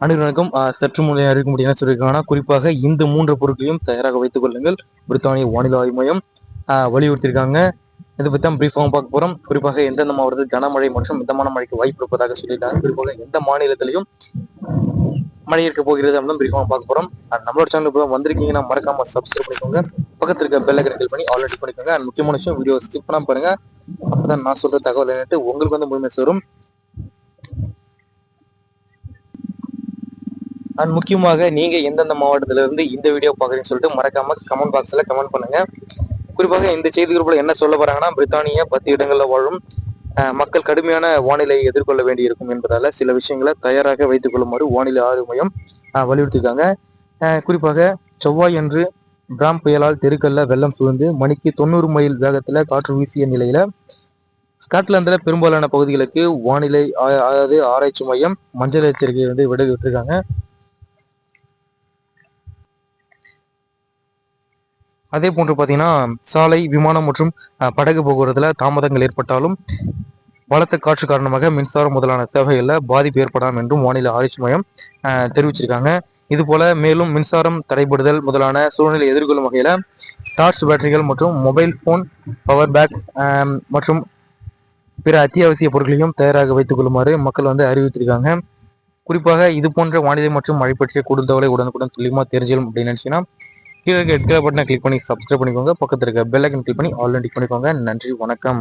அனைவருக்கும் சற்று முறையாக இருக்க முடியும் சொல்லியிருக்காங்கன்னா குறிப்பாக இந்த மூன்று பொருட்களையும் தயாராக வைத்துக் கொள்ளுங்கள். பிரித்தானிய வானிலை ஆய்வு மையம் ஆஹ், வலியுறுத்தியிருக்காங்க. இதை பற்றி தான் பிரீஃபாகவும் பார்க்க போறோம். குறிப்பாக எந்தெந்த மாவட்டத்தில் கனமழை மற்றும் மிதமான மழைக்கு வாய்ப்பு இருப்பதாக சொல்லியிருக்காங்க. குறிப்பாக எந்த மாநிலத்திலையும் மழை இருக்க போகிறது அப்படின்னு பிரீஃபாகவும் பார்க்க போறோம். நம்மளோட சேனல் இப்போ வந்திருக்கீங்கன்னா மறக்காம சப்ஸ்கிரைப் பண்ணிக்கோங்க. பக்கத்துல இருக்க பெல் ஐக்கன் பண்ணி ஆல்ரெடி பண்ணிக்கோங்க. அண்ட் முக்கியமான விஷயம் வீடியோ ஸ்கிப் பண்ணாம பாருங்க. அப்பதான் நான் சொல்ற தகவல் என்னட்டு உங்களுக்கு வந்து முழுமை சேரும். அண்ட் முக்கியமாக நீங்க எந்தெந்த மாவட்டத்துல இருந்து இந்த வீடியோ பாக்குறீங்கன்னு சொல்லிட்டு மறக்காம கமெண்ட் பாக்ஸ்ல கமெண்ட் பண்ணுங்க. குறிப்பாக இந்த செய்தி குறிப்பில் என்ன சொல்ல போறாங்கன்னா பிரித்தானிய பத்து இடங்கள்ல வாழும் மக்கள் கடுமையான வானிலையை எதிர்கொள்ள வேண்டியிருக்கும் என்பதால சில விஷயங்களை தயாராக வைத்துக் கொள்ளுமாறு வானிலை ஆய்வு மையம் வலியுறுத்தியிருக்காங்க. குறிப்பாக செவ்வாய் அன்று பிராம் புயலால் தெருக்கல்ல வெள்ளம் சூழ்ந்து மணிக்கு தொண்ணூறு மைல் வேகத்துல காற்று வீசிய நிலையில ஸ்காட்லாந்துல பெரும்பாலான பகுதிகளுக்கு வானிலை ஆ- அதாவது ஆராய்ச்சி மையம் மஞ்சள் எச்சரிக்கை வந்து விடுவிட்டிருக்காங்க அதே போன்று பார்த்தீங்கன்னா சாலை விமானம் மற்றும் படகு போக்குவரத்தில் தாமதங்கள் ஏற்பட்டாலும் பலத்த காற்று காரணமாக மின்சாரம் முதலான சேவைகளில் பாதிப்பு ஏற்படாம் என்றும் வானிலை ஆராய்ச்சி மையம் தெரிவிச்சிருக்காங்க. இது போல மேலும் மின்சாரம் தடைபடுதல் முதலான சூழ்நிலை எதிர்கொள்ளும் வகையில் டார்ச் பேட்டரிகள் மற்றும் மொபைல் போன் பவர் பேக் மற்றும் பிற அத்தியாவசிய பொருட்களையும் தயாராக வைத்துக் கொள்ளுமாறு மக்கள் வந்து அறிவித்திருக்காங்க குறிப்பாக இது போன்ற வானிலை மற்றும் மழை பற்றிய கூடுதல் தகவலை உடனுக்குடன் துல்லியமாக தெரிஞ்சிடும் அப்படின்னு நினைச்சீங்கன்னா கீழே இருக்க பட்டனை கிளிக் பண்ணி சப்ஸ்கிரைப் பண்ணிக்கோங்க. பக்கத்தில் இருக்க பெல் ஐக்கன் கிளிக் பண்ணி ஆல்ரெடி பண்ணிக்கோங்க. நன்றி வணக்கம்.